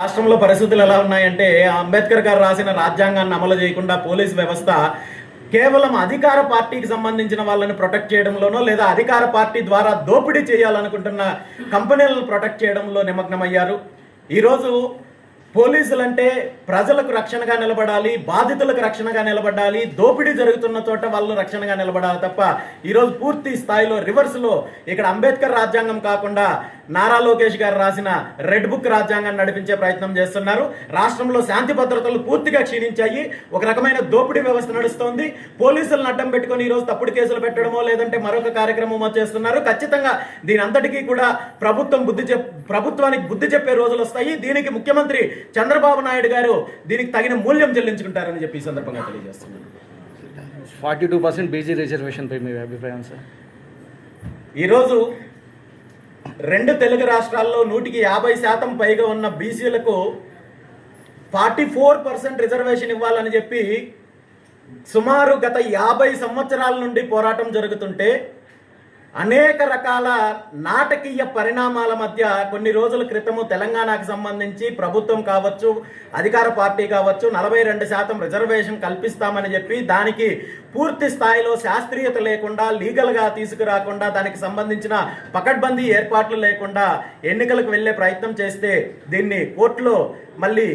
రాష్ట్రంలో పరిస్థితులు ఎలా ఉన్నాయంటే అంబేద్కర్ గారు రాసిన రాజ్యాంగాన్ని అమలు చేయకుండా పోలీస్ వ్యవస్థ కేవలం అధికార పార్టీకి సంబంధించిన వాళ్ళని ప్రొటెక్ట్ చేయడంలోనో లేదా అధికార పార్టీ ద్వారా దోపిడీ చేయాలనుకుంటున్న కంపెనీలను ప్రొటెక్ట్ చేయడంలో నిమగ్నమయ్యారు. ఈరోజు పోలీసులంటే ప్రజలకు రక్షణగా నిలబడాలి బాధితులకు రక్షణగా నిలబడాలి దోపిడీ జరుగుతున్న చోట వాళ్ళు రక్షణగా నిలబడాలి తప్ప ఈరోజు పూర్తి స్థాయిలో రివర్స్లో ఇక్కడ అంబేద్కర్ రాజ్యాంగం కాకుండా నారా లోకేష్ గారు రాసిన రెడ్ బుక్ రాజ్యాంగాన్ని నడిపించే ప్రయత్నం చేస్తున్నారు. రాష్ట్రంలో శాంతి భద్రతలు పూర్తిగా క్షీణించాయి. ఒక రకమైన దోపిడీ వ్యవస్థ నడుస్తోంది. పోలీసులను అడ్డం పెట్టుకొని ఈరోజు తప్పుడు కేసులు పెట్టడమో లేదంటే మరొక కార్యక్రమమో చేస్తున్నారు. ఖచ్చితంగా దీని అంతటికీ కూడా ప్రభుత్వం బుద్ధి చెప్ ప్రభుత్వానికి బుద్ధి చెప్పే రోజులు వస్తాయి. దీనికి ముఖ్యమంత్రి చంద్రబాబు నాయుడు గారు దీనికి తగిన మూల్యం చెల్లించుకుంటారని చెప్పి ఈ సందర్భంగా తెలియజేస్తున్నారు ఫార్టీ టూ పర్సెంట్ బీసీ రిజర్వేషన్పై మీ అభిప్రాయం సార్? ఈరోజు రెండు తెలుగు రాష్ట్రాల్లో నూటికి యాభై శాతం పైగా ఉన్న బీసీలకు ఫార్టీ ఫోర్ పర్సెంట్ రిజర్వేషన్ ఇవ్వాలని చెప్పి సుమారు గత యాభై సంవత్సరాల నుండి పోరాటం జరుగుతుంటే అనేక రకాల నాటకీయ పరిణామాల మధ్య కొన్ని రోజుల క్రితము తెలంగాణకు సంబంధించి ప్రభుత్వం కావచ్చు అధికార పార్టీ కావచ్చు నలభై రెండు శాతం రిజర్వేషన్ కల్పిస్తామని చెప్పి దానికి పూర్తి స్థాయిలో శాస్త్రీయత లేకుండా లీగల్గా తీసుకురాకుండా దానికి సంబంధించిన పకడ్బందీ ఏర్పాట్లు లేకుండా ఎన్నికలకు వెళ్ళే ప్రయత్నం చేస్తే దీన్ని కోర్టులో మళ్ళీ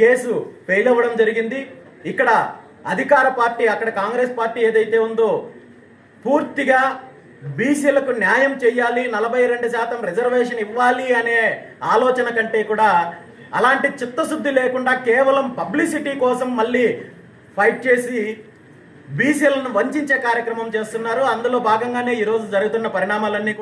కేసు ఫెయిల్ అవ్వడం జరిగింది. ఇక్కడ అధికార పార్టీ అక్కడ కాంగ్రెస్ పార్టీ ఏదైతే ఉందో పూర్తిగా బీసీలకు న్యాయం చేయాలి నలభై రెండు శాతం రిజర్వేషన్ ఇవ్వాలి అనే ఆలోచన కంటే కూడా అలాంటి చిత్తశుద్ధి లేకుండా కేవలం పబ్లిసిటీ కోసం మళ్ళీ ఫైట్ చేసి బీసీలను వంచే కార్యక్రమం చేస్తున్నారు. అందులో భాగంగానే ఈరోజు జరుగుతున్న పరిణామాలన్నీ కూడా